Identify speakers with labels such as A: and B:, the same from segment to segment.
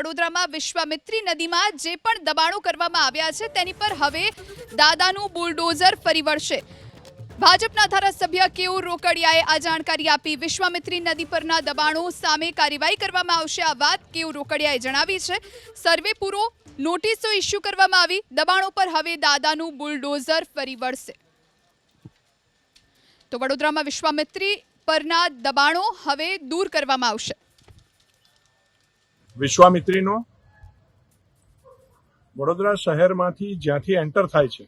A: વડોદરામાં વિશ્વામિત્રી નદીમાં જે પણ દબાણો કરવામાં આવ્યા છે, તેની પર હવે દાદાનું બુલડોઝર ફરી વળશે. ભાજપના ધારાસભ્ય કેયુર રોકડિયાએ આ જાણકારી આપી. વિશ્વામિત્રી નદી પરના દબાણો સામે કાર્યવાહી કરવામાં આવશે. આ વાત કેયુર રોકડિયાએ જણાવી છે. સર્વે પૂરો નોટિસો ઇસ્યુ કરવામાં આવી. દબાણો પર હવે દાદાનું બુલડોઝર ફરી વળશે. તો વડોદરામાં વિશ્વામિત્રી પરના દબાણો હવે દૂર કરવામાં આવશે.
B: વિશ્વામિત્રીનો વડોદરા શહેરમાંથી જ્યાંથી એન્ટર થાય છે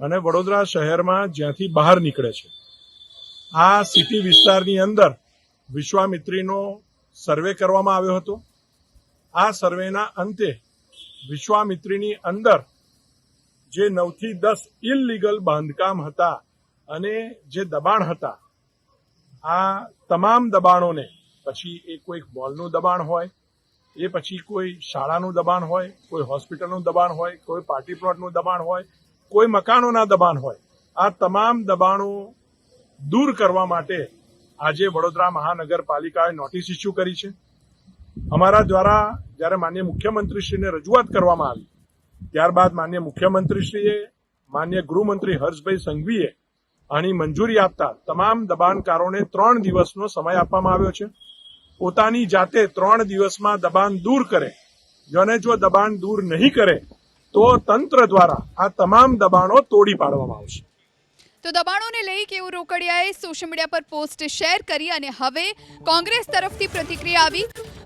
B: અને વડોદરા શહેરમાં જ્યાંથી બહાર નીકળે છે. આ સિટી વિસ્તારની અંદર વિશ્વામિત્રીનો સર્વે કરવામાં આવ્યો હતો. આ સર્વેના અંતે વિશ્વામિત્રીની અંદર જે નવથી દસ ઇલલીગલ બાંધકામ હતા અને જે દબાણ હતા, આ તમામ દબાણોને, પછી એ કોઈક મોલનું દબાણ હોય એ પછી કોઈ શાળાનું દબાણ હોય, કોઈ હોસ્પિટલનું દબાણ હોય, કોઈ પાર્ટી પ્લોટનું દબાણ હોય, કોઈ મકાનોના દબાણ હોય, આ તમામ દબાણો દૂર કરવા માટે આજે વડોદરા મહાનગરપાલિકાએ નોટિસ ઇસ્યુ કરી છે. અમારા દ્વારા જ્યારે માન્ય મુખ્યમંત્રીશ્રીને રજૂઆત કરવામાં આવી, ત્યારબાદ માન્ય મુખ્યમંત્રીશ્રીએ, માન્ય ગૃહમંત્રી હર્ષભાઈ સંઘવીએ આની મંજૂરી આપતા તમામ દબાણકારોને ત્રણ દિવસનો સમય આપવામાં આવ્યો છે. પોતાની જાતે ત્રણ દિવસમાં દબાણ દૂર કરે. અને જો દબાણ દૂર નહીં કરે, તો તંત્ર દ્વારા આ તમામ દબાણો તોડી પાડવામાં આવશે.
A: તો દબાણોને લઈ કેવું રોકડિયાએ સોશિયલ મીડિયા પર પોસ્ટ શેર કરી અને હવે કોંગ્રેસ તરફથી પ્રતિક્રિયા આવી.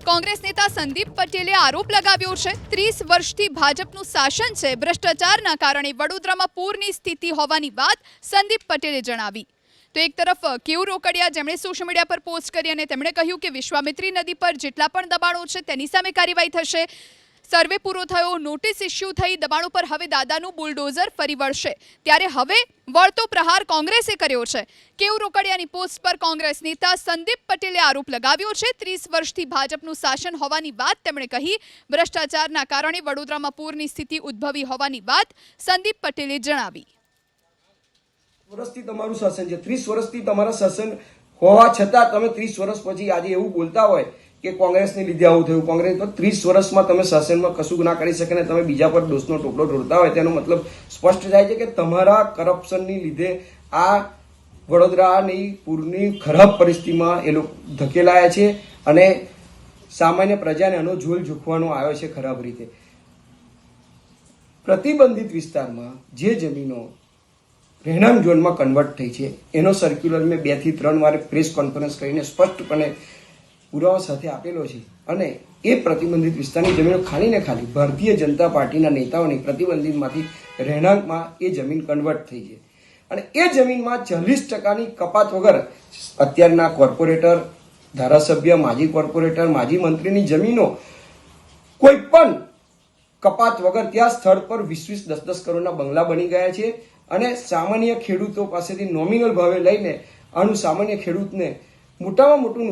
A: કોંગ્રેસ નેતા સંદીપ પટેલે આરોપ લગાવ્યો છે, ત્રીસ વર્ષથી ભાજપનું શાસન છે, ભ્રષ્ટાચારના કારણે વડોદરામાં પૂરની સ્થિતિ હોવાની વાત સંદીપ પટેલે જણાવી. તો એક તરફ કેવું રોકડિયા જેમણે સોશિયલ મીડિયા પર પોસ્ટ કરી અને તેમણે કહ્યું કે વિશ્વામિત્રી નદી પર જેટલા પણ દબાણો છે તેની સામે કાર્યવાહી થશે. સર્વે પૂરો થયો નોટિસ ઇસ્યુ થઈ, દબાણો પર હવે દાદાનું બુલડોઝર ફરી વળશે. ત્યારે હવે વળતો પ્રહાર કોંગ્રેસે કર્યો છે. કેવું રોકડિયાની પોસ્ટ પર કોંગ્રેસ નેતા સંદીપ પટેલે આરોપ લગાવ્યો છે, ત્રીસ વર્ષથી ભાજપનું શાસન હોવાની વાત તેમણે કહી. ભ્રષ્ટાચારના કારણે વડોદરામાં પૂરની સ્થિતિ ઉદ્ભવી હોવાની વાત સંદીપ પટેલે જણાવી.
C: વર્ષથી તમારું શાસન છે. ત્રીસ વર્ષથી તમારા શાસન હોવા છતાં તમે ત્રીસ વર્ષ પછી આજે એવું બોલતા હોય કે કોંગ્રેસને લીધે આવું થયું. કોંગ્રેસ તો ત્રીસ વર્ષમાં તમે શાસનમાં કશું ના કરી શકે ને તમે બીજા પર દોષનો ટોપલો ઢોળતા હોય. તેનો મતલબ સ્પષ્ટ થાય છે કે તમારા કરપ્શનની લીધે આ વડોદરાની, પૂરની ખરાબ પરિસ્થિતિમાં એ લોકો ધકેલાયા છે અને સામાન્ય પ્રજાને આનો ઝોલ ઝૂકવાનો આવ્યો છે ખરાબ રીતે. પ્રતિબંધિત વિસ્તારમાં જે જમીનો રહેણાંક ઝોનમાં કન્વર્ટ થઈ છે. એનો સર્ક્યુલર મેં બેથી ત્રણ વાર પ્રેસ કોન્ફરન્સ કરીને સ્પષ્ટપણે પુરાવા સાથે આપેલો છે. અને એ પ્રતિબંધિત વિસ્તારની જમીનો ખાલી ને ખાલી ભારતીય જનતા પાર્ટીના નેતાઓની પ્રતિબંધિતમાંથી રહેણાંકમાં એ જમીન કન્વર્ટ થઈ છે. અને એ જમીનમાં ચાલીસ ટકાની કપાત વગર અત્યારના કોર્પોરેટર, ધારાસભ્ય, માજી કોર્પોરેટર, માજી મંત્રીની જમીનો કોઈ પણ કપાત વગર ત્યાં સ્થળ પર વીસ વીસ દસ દસ કરોડના બંગલા બની ગયા છે. અને સામાન્ય ખેડૂતો પાસેથી નોમિનલ ભાવે લઈને આનું સામાન્ય ખેડૂતને મોટામાં મોટું